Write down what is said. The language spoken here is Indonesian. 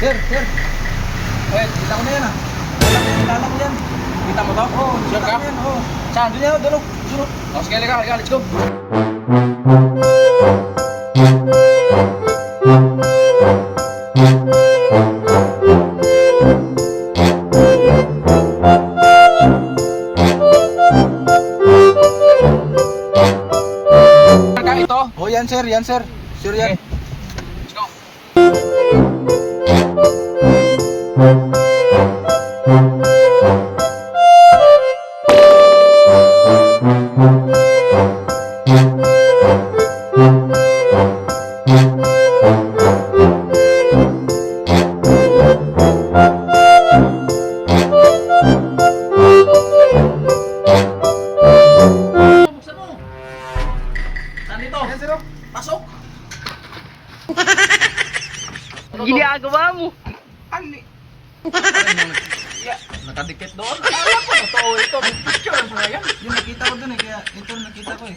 Sir, sir. Eh, kita ko na yan ah. Kilala ko yan. Kita mo to? Oo, oh, Sure ka? yan. Oo. Saan? Doon yan, dulog. Dulog. Oh, sige, halika, halika, let's go. Oh, sir, yan sir. Sure yan. Okay. Let's go. Pasok. Ginagawa mo. Ani? Nakadikit doon. Alam ko, totoo ito. Picture sa yan. Yung nakita ko dun eh, kaya ito nakita ko eh.